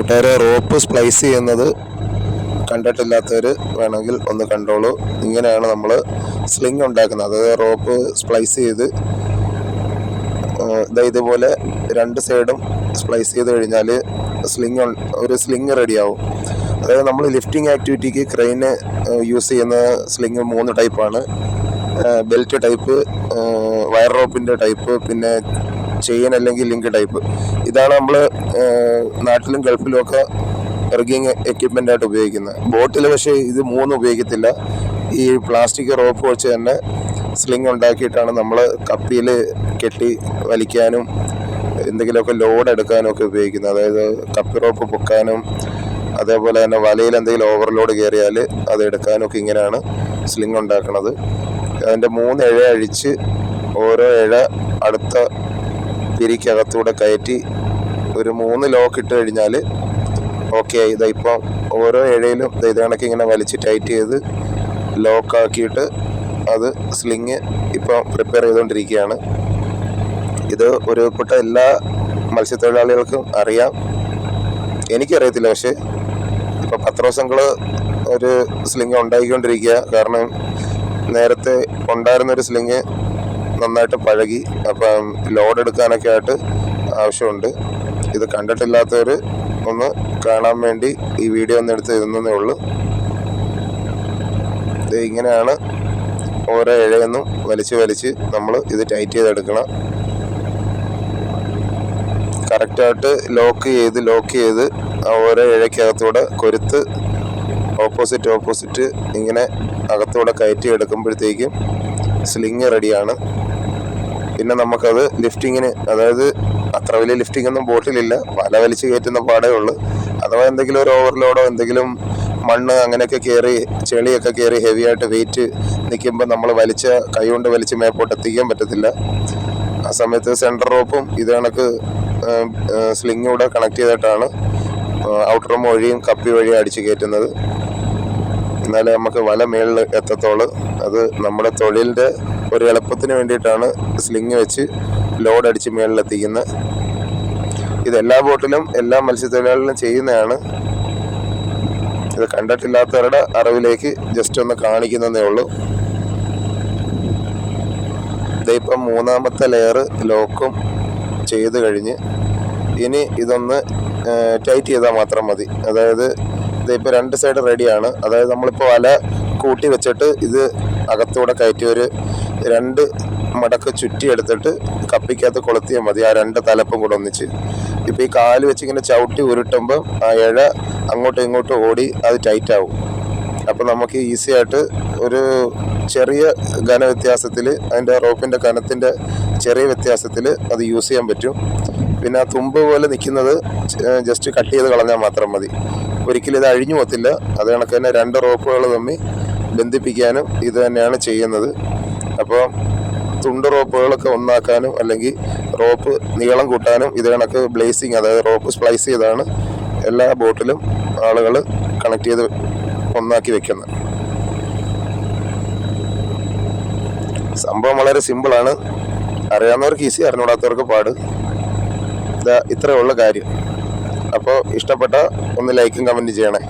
കൂട്ടുകാരെ rope splice ചെയ്യുന്നത് കണ്ടിട്ടില്ലാത്തവർ വേണമെങ്കിൽ ഒന്ന് കണ്ടോളൂ. ഇങ്ങനെയാണ് നമ്മൾ സ്ലിങ് ഉണ്ടാക്കുന്നത്. അതായത് റോപ്പ് സ്പ്ലൈസ് ചെയ്ത് ഇതുപോലെ രണ്ട് സൈഡും സ്പ്ലൈസ് ചെയ്ത് കഴിഞ്ഞാൽ സ്ലിങ് ഒരു സ്ലിങ് റെഡിയാവും. അതായത് നമ്മൾ ലിഫ്റ്റിംഗ് ആക്ടിവിറ്റിക്ക് ക്രെയിന് യൂസ് ചെയ്യുന്ന സ്ലിങ് മൂന്ന് ടൈപ്പാണ്. ബെൽറ്റ് ടൈപ്പ് വയർ റോപ്പിന്റെ ടൈപ്പ് പിന്നെ ചെയിൻ അല്ലെങ്കിൽ ലിങ്ക് ടൈപ്പ് ഇതാണ് നമ്മൾ നാട്ടിലും ഗൾഫിലും ഒക്കെ എർഗിങ് എക്യുപ്മെന്റ് ആയിട്ട് ഉപയോഗിക്കുന്നത്. ബോട്ടിൽ പക്ഷേ ഇത് മൂന്നും ഉപയോഗിക്കത്തില്ല. ഈ പ്ലാസ്റ്റിക് റോപ്പ് വെച്ച് തന്നെ സ്ലിങ് ഉണ്ടാക്കിയിട്ടാണ് നമ്മൾ കപ്പിയിൽ കെട്ടി വലിക്കാനും എന്തെങ്കിലുമൊക്കെ ലോഡ് എടുക്കാനും ഒക്കെ ഉപയോഗിക്കുന്നത്. അതായത് കപ്പി റോപ്പ് പൊക്കാനും അതേപോലെ തന്നെ വലയിൽ എന്തെങ്കിലും ഓവർലോഡ് കയറിയാൽ അത് എടുക്കാനൊക്കെ ഇങ്ങനെയാണ് സ്ലിങ് ഉണ്ടാക്കുന്നത് അതിന്റെ മൂന്ന് ഇഴ അഴിച്ച് ഓരോ ഇഴ അടുത്ത പിരിക്കകത്തൂടെ കയറ്റി ഒരു മൂന്ന് ലോക്ക് ഇട്ട് കഴിഞ്ഞാൽ ഓക്കെ ആയി. ഇതാ ഓരോ ഇഴയിലും ഇത് കണക്ക് ഇങ്ങനെ വലിച്ച് ടൈറ്റ് ചെയ്ത് ലോക്കാക്കിയിട്ട് അത് സ്ലിങ് ഇപ്പം പ്രിപ്പയർ ചെയ്തുകൊണ്ടിരിക്കുകയാണ് ഇത് ഒരുപ്പെട്ട എല്ലാ മത്സ്യത്തൊഴിലാളികൾക്കും അറിയാം. എനിക്കറിയത്തില്ല പക്ഷേ ഇപ്പോൾ പത്ത് ദിവസങ്ങൾ ഒരു സ്ലിങ് ഉണ്ടാക്കിക്കൊണ്ടിരിക്കുക കാരണം നേരത്തെ ഉണ്ടായിരുന്നൊരു സ്ലിങ് നന്നായിട്ട് പഴകി അപ്പം ലോഡ് എടുക്കാനൊക്കെ ആയിട്ട് ആവശ്യമുണ്ട്. ഇത് കണ്ടിട്ടില്ലാത്തവർ ഒന്ന് കാണാൻ വേണ്ടി ഈ വീഡിയോ ഒന്ന് എടുത്ത് ഇരുന്നേ ഉള്ളൂ. ഇത് ഇങ്ങനെയാണ് ഓരോ ഇഴയൊന്നും വലിച്ച് വലിച്ച് നമ്മൾ ഇത് ടൈറ്റ് ചെയ്തെടുക്കണം. കറക്റ്റായിട്ട് ലോക്ക് ചെയ്ത് ലോക്ക് ചെയ്ത് ആ ഓരോ ഇഴയ്ക്കകത്തൂടെ കൊരുത്ത് ഓപ്പോസിറ്റ് ഓപ്പോസിറ്റ് ഇങ്ങനെ അകത്തൂടെ കയറ്റി എടുക്കുമ്പോഴത്തേക്കും സ്ലിങ് റെഡിയാണ് പിന്നെ നമുക്കത് ലിഫ്റ്റിങ്ങിന് അതായത് അത്ര വലിയ ലിഫ്റ്റിംഗ് ഒന്നും ബോട്ടിലില്ല. വല വലിച്ച് കയറ്റുന്ന പാടേ ഉള്ളൂ. അഥവാ എന്തെങ്കിലും ഒരു ഓവർലോഡോ എന്തെങ്കിലും മണ്ണ് അങ്ങനെയൊക്കെ കയറി ചെളിയൊക്കെ കയറി ഹെവി ആയിട്ട് വെയിറ്റ് നിൽക്കുമ്പോൾ നമ്മൾ വലിച്ച കൈ കൊണ്ട് വലിച്ച് മേപ്പോട്ട് എത്തിക്കാൻ പറ്റത്തില്ല. ആ സമയത്ത് സെന്റർ റോപ്പും ഇത് കണക്ക് സ്ലിങ്ങൂടെ കണക്ട് ചെയ്തിട്ടാണ് ഔട്ടർ വഴിയും കപ്പി വഴിയും അടിച്ച് കയറ്റുന്നത്. എന്നാലേ നമുക്ക് വല മേളിൽ എത്തത്തോളൂ. അത് നമ്മുടെ തൊഴിലിന്റെ ഒരു എളുപ്പത്തിന് വേണ്ടിയിട്ടാണ് സ്ലിങ് വെച്ച് ലോഡ് അടിച്ച് മേളിലെത്തിക്കുന്നത്. ഇത് എല്ലാ ബോട്ടിലും എല്ലാ മത്സ്യത്തൊഴിലാളികളും ചെയ്യുന്നതാണ്. ഇത് കണ്ടിട്ടില്ലാത്തവരുടെ അറിവിലേക്ക് ജസ്റ്റ് ഒന്ന് കാണിക്കുന്നതേ ഉള്ളൂ. ഇതിപ്പം മൂന്നാമത്തെ ലെയർ ലോക്കും ചെയ്ത് കഴിഞ്ഞ് ഇനി ഇതൊന്ന് ടൈറ്റ് ചെയ്താൽ മാത്രം മതി. അതായത് ഇതിപ്പോൾ രണ്ട് സൈഡ് റെഡിയാണ് അതായത് നമ്മളിപ്പോൾ വല കൂട്ടി വെച്ചിട്ട് ഇത് അകത്തൂടെ കയറ്റി ഒരു രണ്ട് മടക്ക് ചുറ്റി എടുത്തിട്ട് കപ്പിക്കകത്ത് കൊളുത്തിയാൽ മതി. ആ രണ്ട് തലപ്പും കൂടെ ഒന്നിച്ച്. ഇപ്പോൾ ഈ കാൽ വെച്ച് ഇങ്ങനെ ചവിട്ടി ഉരുട്ടുമ്പോൾ ആ ഇഴ അങ്ങോട്ടും ഇങ്ങോട്ടും ഓടി അത് ടൈറ്റ് ആവും. അപ്പോൾ നമുക്ക് ഈസി ആയിട്ട് ഒരു ചെറിയ ഘന വ്യത്യാസത്തിൽ അതിന്റെ റോപ്പിന്റെ കനത്തിന്റെ ചെറിയ വ്യത്യാസത്തിൽ അത് യൂസ് ചെയ്യാൻ പറ്റും. പിന്നെ ആ തുമ്പ് പോലെ നിൽക്കുന്നത് ജസ്റ്റ് കട്ട് ചെയ്ത് കളഞ്ഞാൽ മാത്രം മതി. ഒരിക്കലും ഇത് അഴിഞ്ഞു പോകത്തില്ല. അത് കണക്ക് തന്നെ രണ്ട് റോപ്പുകൾ തമ്മിൽ ബന്ധിപ്പിക്കാനും ഇത് തന്നെയാണ് ചെയ്യുന്നത്. അപ്പോൾ തുണ്ട് റോപ്പുകളൊക്കെ ഒന്നാക്കാനും അല്ലെങ്കിൽ റോപ്പ് നീളം കൂട്ടാനും ഇത് കണക്ക് ബ്ലേസിങ് അതായത് റോപ്പ് സ്പ്ലൈസ് ചെയ്താണ് എല്ലാ ബോട്ടിലും ആളുകൾ കണക്ട് ചെയ്ത് ഒന്നാക്കി വെക്കുന്നത്. സംഭവം വളരെ സിമ്പിളാണ്. അറിയാവുന്നവർക്ക് ഈസി അറിഞ്ഞൂടാത്തവർക്ക് പാട്. ഇതാ ഇത്രയുള്ള കാര്യം. അപ്പോൾ ഇഷ്ടപ്പെട്ട ഒന്ന് ലൈക്കും കമന്റ് ചെയ്യണേ.